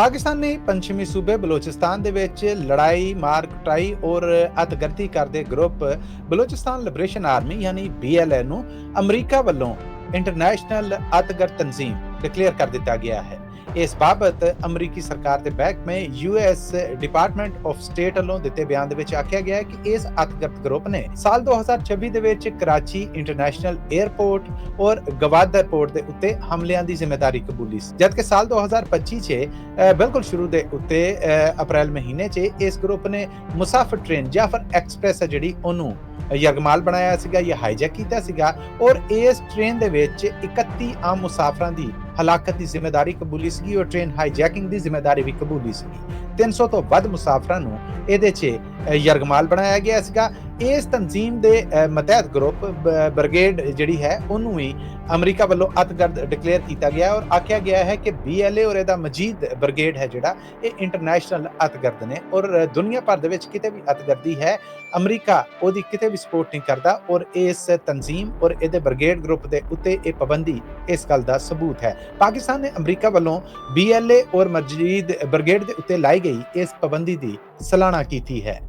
ਪਾਕਿਸਤਾਨ ਨੇ ਪੱਛਮੀ ਸੂਬੇ ਬਲੋਚਿਸਤਾਨ ਦੇ ਵਿੱਚ ਲੜਾਈ, ਮਾਰ ਕੁਟਾਈ ਔਰ ਅਤਗਰਤੀ ਕਰਦੇ ਗਰੁੱਪ ਬਲੋਚਿਸਤਾਨ ਲਿਬਰੇਸ਼ਨ ਆਰਮੀ ਯਾਨੀ BLA ਨੂੰ ਅਮਰੀਕਾ ਵੱਲੋਂ ਇੰਟਰਨੈਸ਼ਨਲ ਅਤਗਰ ਤਨਜ਼ੀਮ ਡਿਕਲੇਅਰ ਕਰ ਦਿੱਤਾ ਗਿਆ ਹੈ। ਇਸ ਬਾਬਤ ਅਮਰੀਕੀ ਸਰਕਾਰ ਦੇ ਮਹਿਕਮੇ US ਡਿਪਾਰਟਮੈਂਟ ਆਫ ਸਟੇਟ ਵੱਲੋਂ ਦਿੱਤੇ ਬਿਆਨ ਦੇ ਵਿੱਚ ਆਖਿਆ ਗਿਆ ਹੈ ਕਿ ਇਸ ਅਤਗਰਤ ਗਰੁੱਪ ਨੇ ਸਾਲ 2026 ਦੇ ਵਿੱਚ ਕਰਾਚੀ ਇੰਟਰਨੈਸ਼ਨਲ 에ਅਰਪੋਰਟ ਔਰ ਗਵਾਦਰ ਪੋਰਟ ਦੇ ਉੱਤੇ ਹਮਲਿਆਂ ਦੀ ਜ਼ਿੰਮੇਵਾਰੀ ਕਬੂਲੀ ਸੀ। ਜਦਕਿ ਸਾਲ 2025 'ਚ ਬਿਲਕੁਲ ਸ਼ੁਰੂ ਦੇ ਉੱਤੇ ਅਪ੍ਰੈਲ ਮਹੀਨੇ 'ਚ ਇਸ ਗਰੁੱਪ ਨੇ ਮੁਸਾਫਰ ਟ੍ਰੇਨ ਜਾਂ ਫਿਰ ਐਕਸਪ੍ਰੈਸ ਹੈ ਜਿਹੜੀ ਉਹਨੂੰ ਯਰਗਮਾਲ ਬਣਾਇਆ ਸੀਗਾ, ਜਾਂ ਹਾਈਜੈਕ ਕੀਤਾ ਸੀਗਾ, ਔਰ ਇਸ ਟ੍ਰੇਨ ਦੇ ਵਿੱਚ 31 ਆਮ ਮੁਸਾਫਰਾਂ ਦੀ ਹਲਾਕਤ ਦੀ ਜ਼ਿੰਮੇਵਾਰੀ ਕਬੂਲੀ ਸੀਗੀ, ਔਰ ਟ੍ਰੇਨ ਹਾਈਜੈਕਿੰਗ ਦੀ ਜ਼ਿੰਮੇਵਾਰੀ ਵੀ ਕਬੂਲੀ ਸੀਗੀ। 300 ਤੋਂ ਵੱਧ ਮੁਸਾਫਰਾਂ ਨੂੰ ਇਹਦੇ 'ਚ ਯਰਗਮਾਲ ਬਣਾਇਆ ਗਿਆ ਸੀਗਾ। ਇਸ ਤਨਜ਼ੀਮ ਦੇ ਮਤਹਿਤ ਗਰੁੱਪ, ਬ- ਬ੍ਰਿਗੇਡ ਜਿਹੜੀ ਹੈ, ਉਹਨੂੰ ਹੀ ਅਮਰੀਕਾ ਵੱਲੋਂ ਅਤਗਰਦ ਡਿਕਲੇਅਰ ਕੀਤਾ ਗਿਆ ਔਰ ਆਖਿਆ ਗਿਆ ਹੈ ਕਿ BLA ਔਰ ਇਹਦਾ ਮਜੀਦ ਬ੍ਰਿਗੇਡ ਹੈ ਜਿਹੜਾ, ਇਹ ਇੰਟਰਨੈਸ਼ਨਲ ਅਤਗਰਦ ਨੇ ਔਰ ਦੁਨੀਆ ਭਰ ਦੇ ਵਿੱਚ ਕਿਤੇ ਵੀ ਅਤਗਰਦੀ ਹੈ, ਅਮਰੀਕਾ ਉਹਦੀ ਕਿਤੇ ਵੀ ਸਪੋਰਟ ਨਹੀਂ ਕਰਦਾ ਔਰ ਇਸ ਤਨਜ਼ੀਮ ਔਰ ਇਹਦੇ ਬ੍ਰਿਗੇਡ ਗਰੁੱਪ ਦੇ ਉੱਤੇ ਇਹ ਪਾਬੰਦੀ ਇਸ ਗੱਲ ਦਾ ਸਬੂਤ ਹੈ। ਪਾਕਿਸਤਾਨ ਨੇ ਅਮਰੀਕਾ ਵੱਲੋਂ BLA ਔਰ ਮਜੀਦ ਬ੍ਰਿਗੇਡ ਦੇ ਉੱਤੇ ਲਾਈ ਗਈ ਗਈ ਇਸ ਪਾਬੰਦੀ ਦੀ ਸਲਾਹਣਾ ਕੀਤੀ ਹੈ।